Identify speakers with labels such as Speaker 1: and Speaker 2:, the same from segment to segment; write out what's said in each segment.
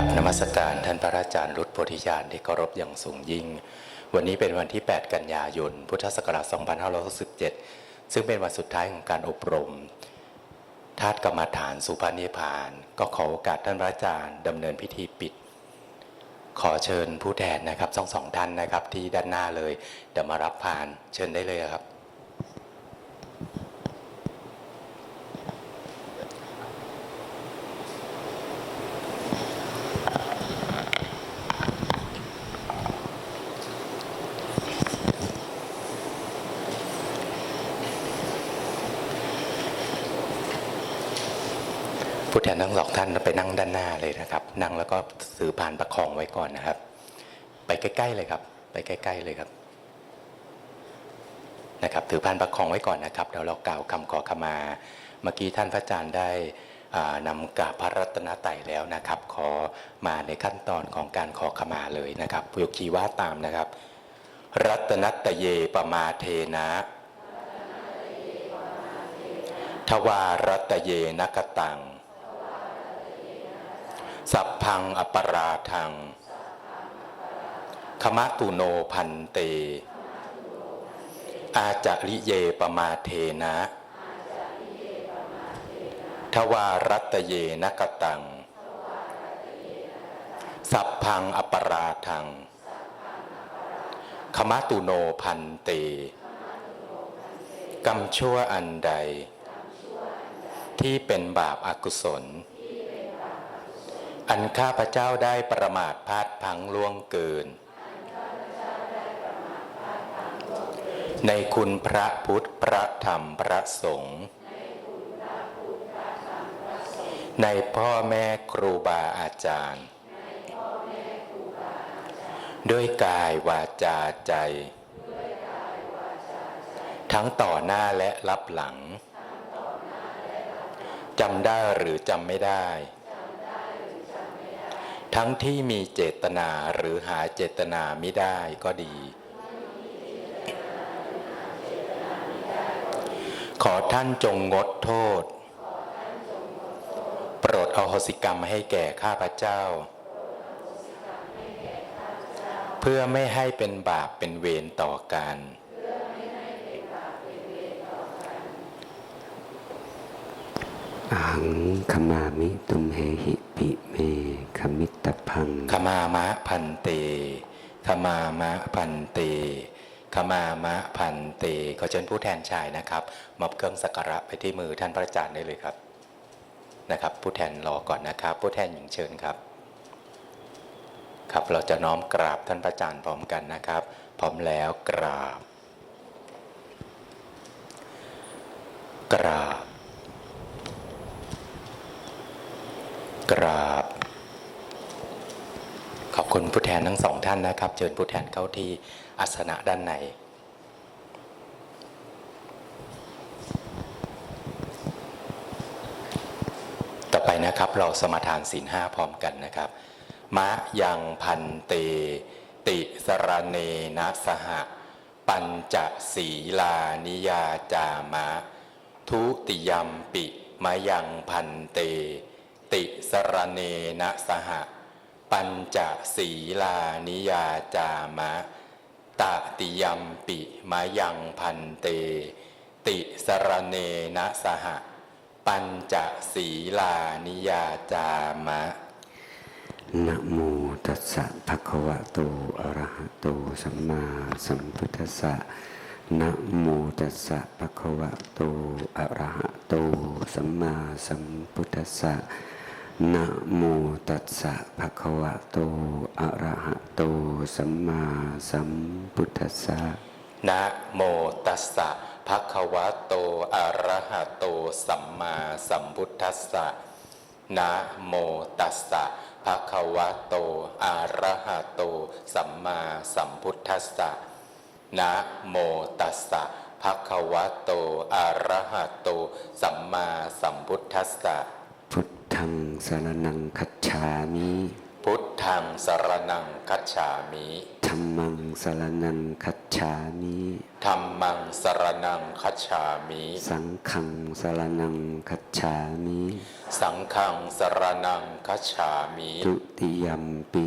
Speaker 1: กับนมัสการท่านพระอาจารย์รุตโพธิญาณที่เคารพอย่างสูงยิ่ง วันนี้เป็นวันที่ 8 กันยายน พุทธศักราช 2567 ซึ่งเป็นวันสุดท้ายของการอบรมธาตุกรรมฐานสุภานิพาน ก็ขอโอกาสท่านพระอาจารย์ดำเนินพิธีปิด ขอเชิญผู้แทนนะครับสองสองท่านนะครับที่ด้านหน้าเลยเดี๋ยวมารับผ่านเชิญได้เลยครับ ผู้แทนทั้งสองท่านไปนั่งด้านหน้าเลยนะครับ นั่งแล้วก็ถือผ่านประคองไว้ก่อนนะครับ ไปใกล้ๆเลยครับ ไปใกล้ๆเลยครับ นะครับ ถือผ่านประคองไว้ก่อนนะครับเดี๋ยวเรากล่าวคำขอขมา เมื่อกี้ท่านพระอาจารย์ได้อ่านำกราบพระรัตนตรัยแล้วนะครับ ขอมาในขั้นตอนของการขอขมาเลยนะครับพุยกชีว่าตามนะครับ รัตนัตเยปมาเทนะทวารัตเยนกตัง สัพพังอปราทังขมะตุโนพันเต อาจาริเยปมาเทนะ ทวารัตเยนกตัง สัพพังอปราทังขมะตุโนพันเต กรรมชั่วอันใด ที่เป็นบาปอากุศล อันข้าพเจ้าได้ประมาทพลาดพังล่วงเกิน ในคุณพระพุทธพระธรรมพระสงฆ์ในพ่อแม่ครูบาอาจารย์ ด้วยกายวาจาใจ ทั้งต่อหน้าและรับหลังจำได้หรือจำไม่ได้ ทั้งที่มีเจตนาหรือหาเจตนาไม่ได้ก็ดี ขอท่านจงงดโทษ โปรดอโหสิกรรมให้แก่ข้าพเจ้า เพื่อไม่ให้เป็นบาปเป็นเวรต่อกัน
Speaker 2: อังขมามิตุมเหหิ ปิเมขมิตพัง
Speaker 1: ขมามะพันเตขมามะพันเตขมามะพันเตขอเชิญผู้แทนชายนะครับมอบเครื่องสักการะไปที่มือท่านพระอาจารย์ได้เลยครับนะครับ ผู้แทนรอก่อนนะครับ ผู้แทนหญิงเชิญครับ ครับเราจะน้อมกราบท่านพระอาจารย์พร้อมกันนะครับ พร้อมแล้วกราบ กราบ กราบ ขอบคุณผู้แทนทั้งสองท่านนะครับ เชิญผู้แทนเข้าที่อาสนะด้านในต่อไปนะครับเราสมาทานศีลห้าพร้อมกันนะครับ มะยังพันเต ติสรเนนะสหะ ปัญจศีลานิยาจามะ ทุติยมปิมะยังพันเต ติสรเนนะสหะปัญจศีลานิยาจามะ ตติยมปิมะยังพันเต ติสรเนนะสหะปัญจศีลานิยาจามะ
Speaker 2: นะโมตัสสะภะคะวะโตอะระหะโตสัมมาสัมพุทธัสสะนะโมตัสสะภะคะวะโตอะระหะโตสัมมาสัมพุทธัสสะ นะโมตัสสะภะคะวะโต อะระหะโต สัมมาสัมพุทธัสสะ
Speaker 1: นะโมตัสสะภะคะวะโต อะระหะโต สัมมาสัมพุทธัสสะ นะโมตัสสะภะคะวะโต อะระหะโต สัมมาสัมพุทธัสสะ นะโมตัสสะภะคะวะโต อะระหะโต สัมมาสัมพุทธัสสะ
Speaker 2: พุทธัง สรนังคัจฉามิ
Speaker 1: พุทธังสรนังคัจฉามิ
Speaker 2: ธัมมมังสรนังคัจฉามิ
Speaker 1: ธรรมังสรนังคัจฉามิ
Speaker 2: สังฆังสรนังคัจฉามิ
Speaker 1: สังฆังสรนังคัจฉามิ
Speaker 2: ทุติยมปิ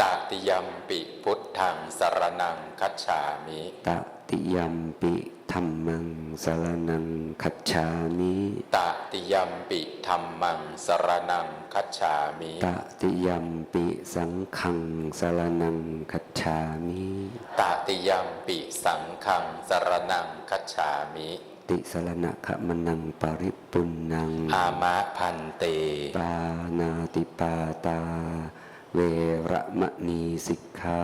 Speaker 1: ตติยมปิพุทธังสรนังคัจฉามิ
Speaker 2: ตติยมปิธรรมังสรนังคัจฉามิ
Speaker 1: ตติยมปิธรรมังสรนังคัจฉามิ
Speaker 2: ตติยมปิสังฆังสรนังคัจฉามิ
Speaker 1: ตติยมปิสังฆังสรนังคัจฉามิ
Speaker 2: ติสรณะขมนังปริปุณนัง
Speaker 1: อามะพันเต
Speaker 2: ปานาติปาตา เวระมะนีสิกขา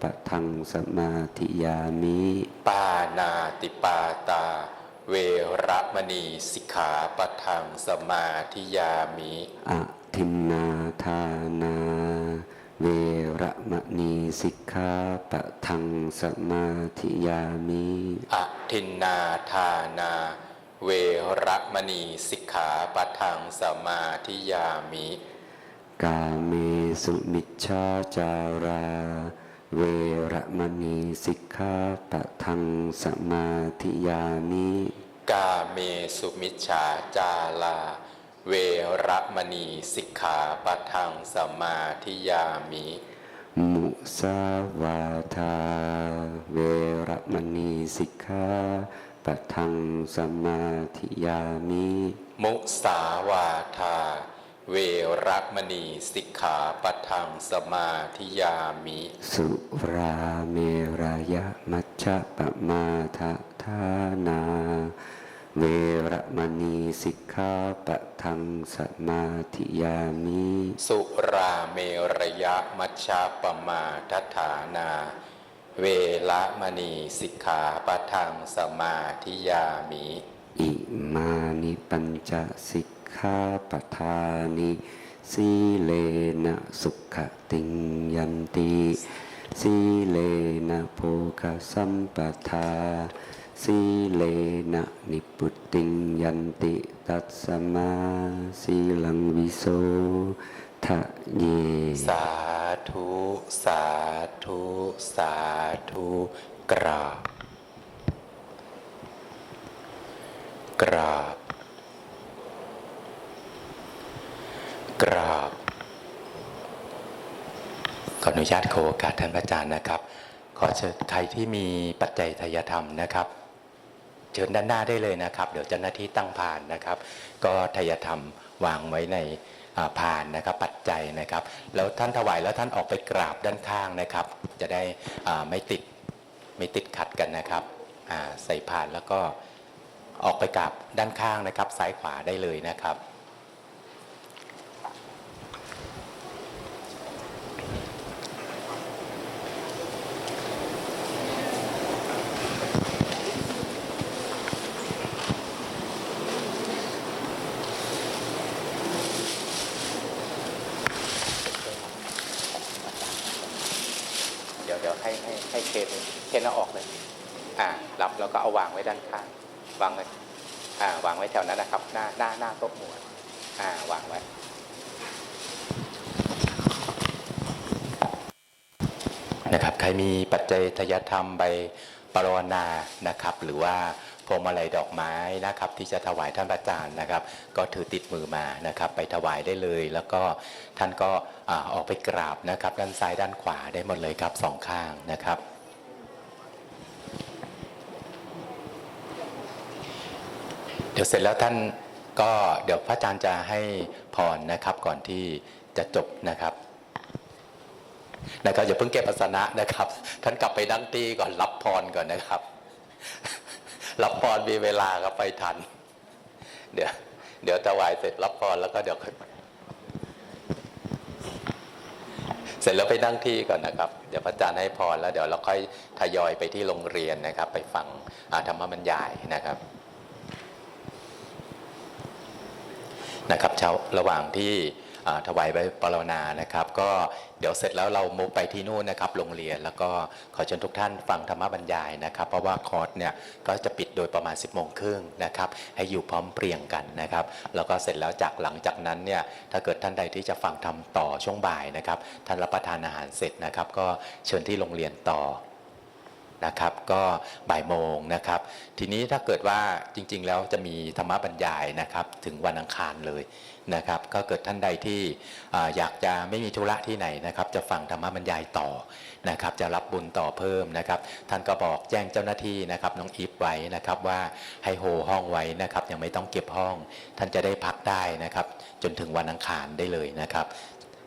Speaker 2: ปะทังสมาธิยามิ
Speaker 1: ปานาติปาตา เวระมณีสิกขาปะทังสมาธิยามิ
Speaker 2: อะทินนาทานา เวระมะนีสิกขาปะทังสมาธิยามิ
Speaker 1: อะทินนาทานา เวระมณีสิกขาปะทังสมาธิยามิ
Speaker 2: กาเมสุมิชฌาจารา เวระมณีสิกขาปะทังสมาธิยามิ
Speaker 1: กาเมสุมิชฌาจาลาเวระมณีสิกขาปะทังสมาธิยามิ
Speaker 2: มุสาวาทา เวระมณีสิกขาปะทังสมาธิยามิ
Speaker 1: มุสาวาทา เวระมณีสิกขาปะทังสมาธิยามิ
Speaker 2: สุราเมรยะมัชฌะปมาทะทานา เวระมณีสิกขาปะทังสมาธิยามิ
Speaker 1: สุราเมระยะมัชฌาปมาทัฏฐานา เวละมณีสิกขาปะทังสมาธิยามิ
Speaker 2: อิมานิปัญจสิก ขาปทานิสีเลนะสุขติงยันติสีเลนะโภคสัมปทาสีเลนะนิพุติงยันติ ตัสสมาสีลังวิโสทะเย
Speaker 1: สาธุ สาธุ สาธุ กราบ กราบ กราบ ขออนุญาตขอโอกาสท่านพระอาจารย์นะครับ ขอเชิญใครที่มีปัจจัยทายธรรมนะครับ เชิญด้านหน้าได้เลยนะครับ เดี๋ยวเจ้าหน้าที่ตั้งพานนะครับ ก็ทายธรรมวางไว้ในอ่านนะครับปัจจัยนะครับ แล้วท่านถวายแล้วท่านออกไปกราบด้านข้างนะครับ จะได้ไม่ติดไม่ติดขัดกันนะครับใส่พานแล้วก็ออกไปกราบด้านข้างนะครับ ซ้ายขวาได้เลยนะครับ เดี๋ยวเดี๋ยวให้ให้ให้เคนเคนเอาออกเลย อ่า รับแล้วก็เอาวางไว้ด้านข้าง วางไว้อ่าวางไว้แถวนั้นนะครับ หน้าหน้าหน้าโต๊ะหมวดอ่าวางไว้นะครับใครมีปัจจัยทยธรรมใบปรวนานะครับ หรือว่าพวงมาลัยดอกไม้นะครับ ที่จะถวายท่านพระอาจารย์นะครับ ก็ถือติดมือมานะครับ ไปถวายได้เลย แล้วก็ท่านก็ออกไปกราบนะครับ ด้านซ้ายด้านขวาได้หมดเลยครับสองข้างนะครับ ดี๋ยวเสร็จแล้วท่านก็เดี๋ยวพระอาจารย์จะให้พรนะครับก่อนที่จะจบนะครับนะครับอย่าเพิ่งเก็บอาสนะนะครับ ท่านกลับไปดั้งตีก่อนรับพรก่อนนะครับ รับพรมีเวลาก็ไปทัน เดี๋ยวเดี๋ยวถวายเสร็จรับพรแล้วก็เดี๋ยวเสร็จแล้วไปนั่งที่ก่อนนะครับ เดี๋ยวพระอาจารย์ให้พรแล้วเดี๋ยวเราค่อยทยอยไปที่โรงเรียนนะครับ ไปฟังธรรมบรรยายนะครับ นะครับเช้าระหว่างที่ถวายใบปรณานะครับ ก็เดี๋ยวเสร็จแล้วเรามุกไปที่นู่นนะครับโรงเรียนแล้วก็ขอเชิญทุกท่านฟังธรรมบรรยายนะครับ เพราะว่าคอร์สเนี่ยก็จะปิดโดยประมาณ 10บโมงครึ่งนะครับ ให้อยู่พร้อมเพรียงกันนะครับ แล้วก็เสร็จแล้วจากหลังจากนั้นเนี่ยถ้าเกิดท่านใดที่จะฟังทำต่อช่วงบ่ายนะครับท่านรับประทานอาหารเสร็จนะครับ ก็เชิญที่โรงเรียนต่อ นะครับก็บ่ายโมงนะครับ ทีนี้ถ้าเกิดว่าจริง ๆ แล้วจะมีธรรมบรรยายนะครับถึงวันอังคารเลยนะครับก็เกิดท่านใดที่อยากจะไม่มีธุระที่ไหนนะครับ จะฟังธรรมบรรยายต่อนะครับจะรับบุญต่อเพิ่มนะครับ ท่านก็บอกแจ้งเจ้าหน้าที่นะครับน้องอีฟไว้นะครับว่าให้โฮห้องไว้นะครับยังไม่ต้องเก็บห้อง ท่านจะได้พักได้นะครับ จนถึงวันอังคารได้เลยนะครับ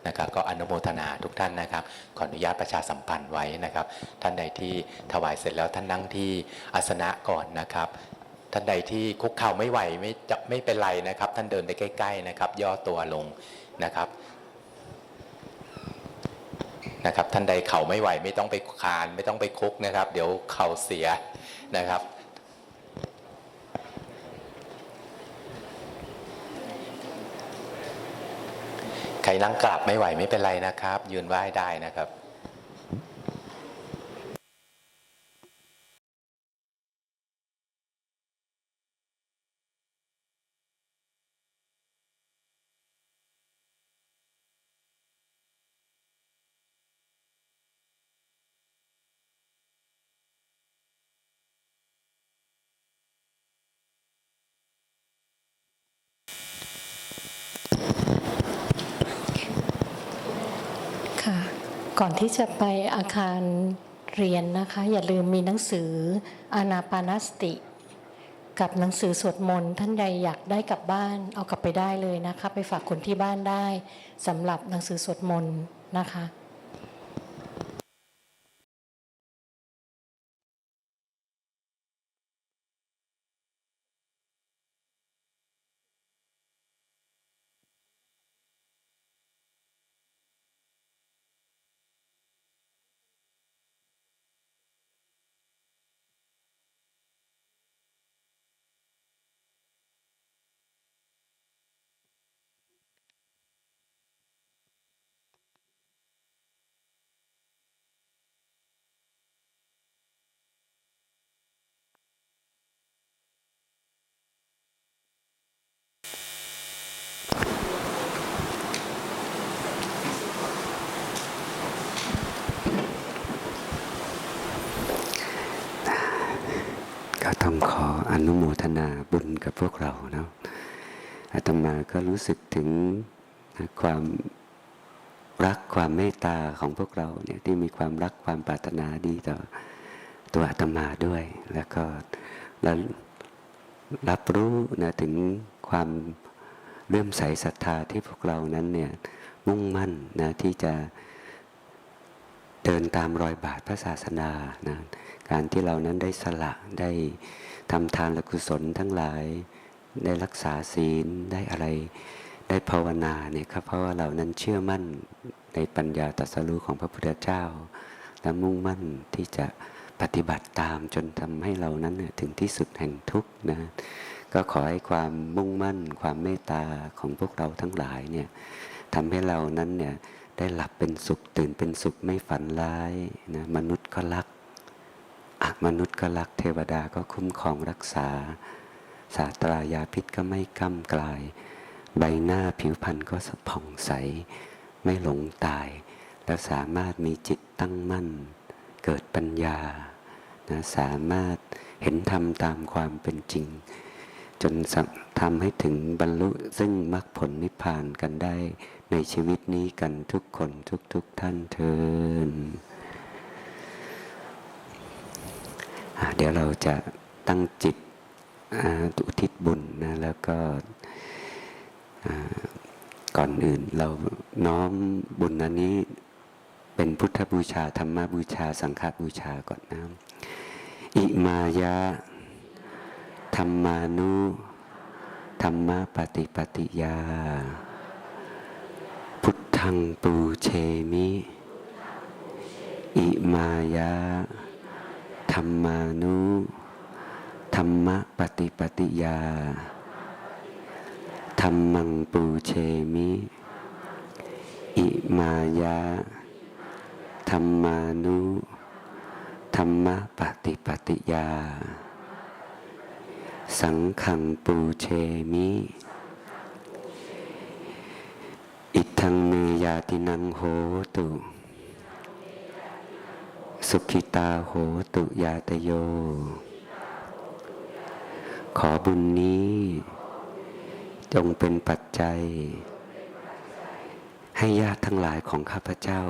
Speaker 1: นะครับ ก็อนุโมทนาทุกท่านนะครับ ขออนุญาตประชาสัมพันธ์ไว้นะครับ ท่านใดที่ถวายเสร็จแล้วท่านนั่งที่อาสนะก่อนนะครับ ท่านใดที่คุกเข่าไม่ไหวไม่จะไม่เป็นไรนะครับ ท่านเดินไปใกล้ ๆนะครับ ย่อตัวลงนะครับนะครับท่านใดเข่าไม่ไหวไม่ต้องไปคานไม่ต้องไปคุกนะครับ เดี๋ยวเข่าเสียนะครับ ใครนั่งกราบไม่ไหวไม่เป็นไรนะครับ ยืนไหว้ได้นะครับ
Speaker 3: ค่ะ ก่อนที่จะไปอาคารเรียนนะคะ อย่าลืมมีหนังสืออานาปานสติ กับหนังสือสวดมนต์ท่านใดอยากได้กลับบ้านเอากลับไปได้เลยนะคะ ไปฝากคนที่บ้านได้สำหรับหนังสือสวดมนต์นะคะ
Speaker 2: ก็ต้องขออ นาบุญกับพวกเราเนาะอาตมาก็รู้สึกถึงความรักความเมตตาของพวกเราเนี่ยที่มีความรักความปรารถนาดีต่อตัวอาตมาด้วย แล้วก็เรารับรู้นะถึงความเลื่อมใสศรัทธาที่พวกเรานั้นเนี่ยมุ่งมั่นนะที่จะเดินตามรอยบาทพระศาสนานะการที่เรานั้นได้สละได้ ทำทานและกุศลทั้งหลาย ได้รักษาศีลได้อะไร ได้ภาวนาเนี่ยครับเพราะว่าเรานั้นเชื่อมั่นในปัญญาตรัสรู้ของพระพุทธเจ้า และมุ่งมั่นที่จะปฏิบัติตามจนทำให้เรานั้นถึงที่สุดแห่งทุกข์นะก็ขอให้ความมุ่งมั่น ความเมตตาของพวกเราทั้งหลายเนี่ยทำให้เรานั้นเนี่ยได้หลับเป็นสุขตื่นเป็นสุขไม่ฝันร้ายนะมนุษย์ก็รัก มนุษย์ก็รักเทวดาก็คุ้มครองรักษาศาตรายาพิษก็ไม่ก้ำกลาย ใบหน้าผิวพรรณก็สผ่องใส ไม่หลงตาย แล้วสามารถมีจิตตั้งมั่น เกิดปัญญานะสามารถเห็นธรรมตามความเป็นจริง จนทำให้ถึงบรรลุซึ่งมรรคผลนิพพานกันได้ในชีวิตนี้กันทุกคนทุกๆทท่านเทอะ เดี๋ยวเราจะตั้งจิตอุทิศบุญนะแล้วก็อ่าก่อนอื่นเราน้อมบุญอันนี้เป็นพุทธบูชา ธรรมบูชา สังฆบูชาก่อนนะอิมายะ ธรรมานุ ธรรมปฏิปฏิยา พุทธังปูเชมิ อิมายะ ธรรมานุ ธรรมปฏิปติยา ธรรมังปูเชมิ อิมายะ ธรรมานุ ธรรมปฏิปติยา สังขังปูเชมิ อิทังเมยาตินังโหตุ สุขิตาโหตุยาตโย ขอบุญนี้ จงเป็นปัจจัย ให้ญาติทั้งหลายของข้าพเจ้า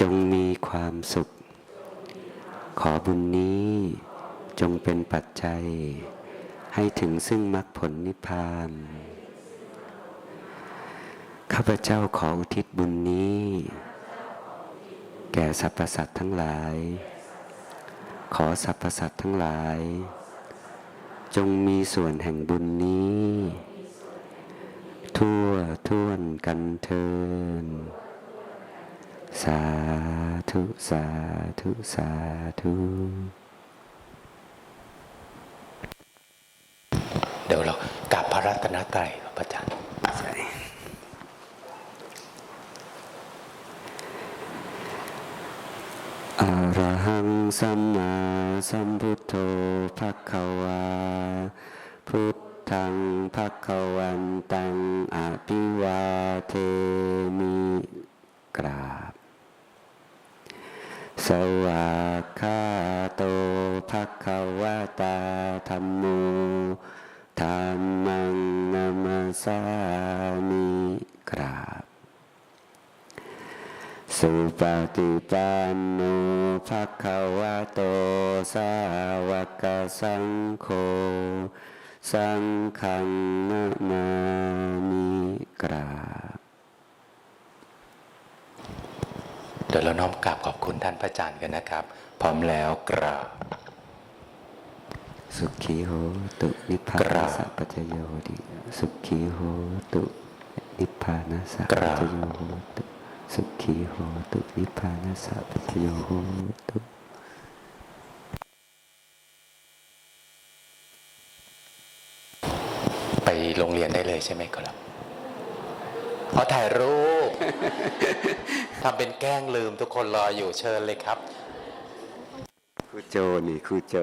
Speaker 2: จงมีความสุข ขอบุญนี้จงเป็นปัจจัย ให้ถึงซึ่งมรรคผลนิพพาน ข้าพเจ้าขออุทิศบุญนี้ แก่สรรพสัตว์ทั้งหลาย ขอสรรพสัตว์ทั้งหลาย จงมีส่วนแห่งบุญนี้ ทั่วท่วนกันเทินสาธุ สาธุ สาธุ
Speaker 1: เดี๋ยวเรากราบพระรัตนตรัยครับอาจารย์
Speaker 2: อะระหังสัมมาสัมพุทโธภะคะวา พุทธังภะคะวันตังอภิวาเทมิกราบ สวากขาโตภะคะวะตาธัมโมธัมมังนามาสามิกราบ สุปฏิปันโนภะคะวะโต สาวกสังโฆ สังฆังนามามิกราบ
Speaker 1: เดี๋ยวเราน้อมกราบขอบคุณท่านพระอาจารย์กันนะครับ พร้อมแล้วกราบ
Speaker 2: สุขีโหตุนิพพา
Speaker 1: ก
Speaker 2: น
Speaker 1: ราบ
Speaker 2: สัพพจโยติ สุขีโหตุนิพพานสัพ
Speaker 1: ก
Speaker 2: พ
Speaker 1: ราบ
Speaker 2: จโยโหตุ สุขีโหตุนิพพานสัพพจโยโหตุ
Speaker 1: ไปโรงเรียนได้เลยใช่ไหมครับพอถ่ายรูปทำเป็นแกล้งลืมทุกคนรออยู่เชิญเลยครับ
Speaker 2: ครูโจนี่ครูโจ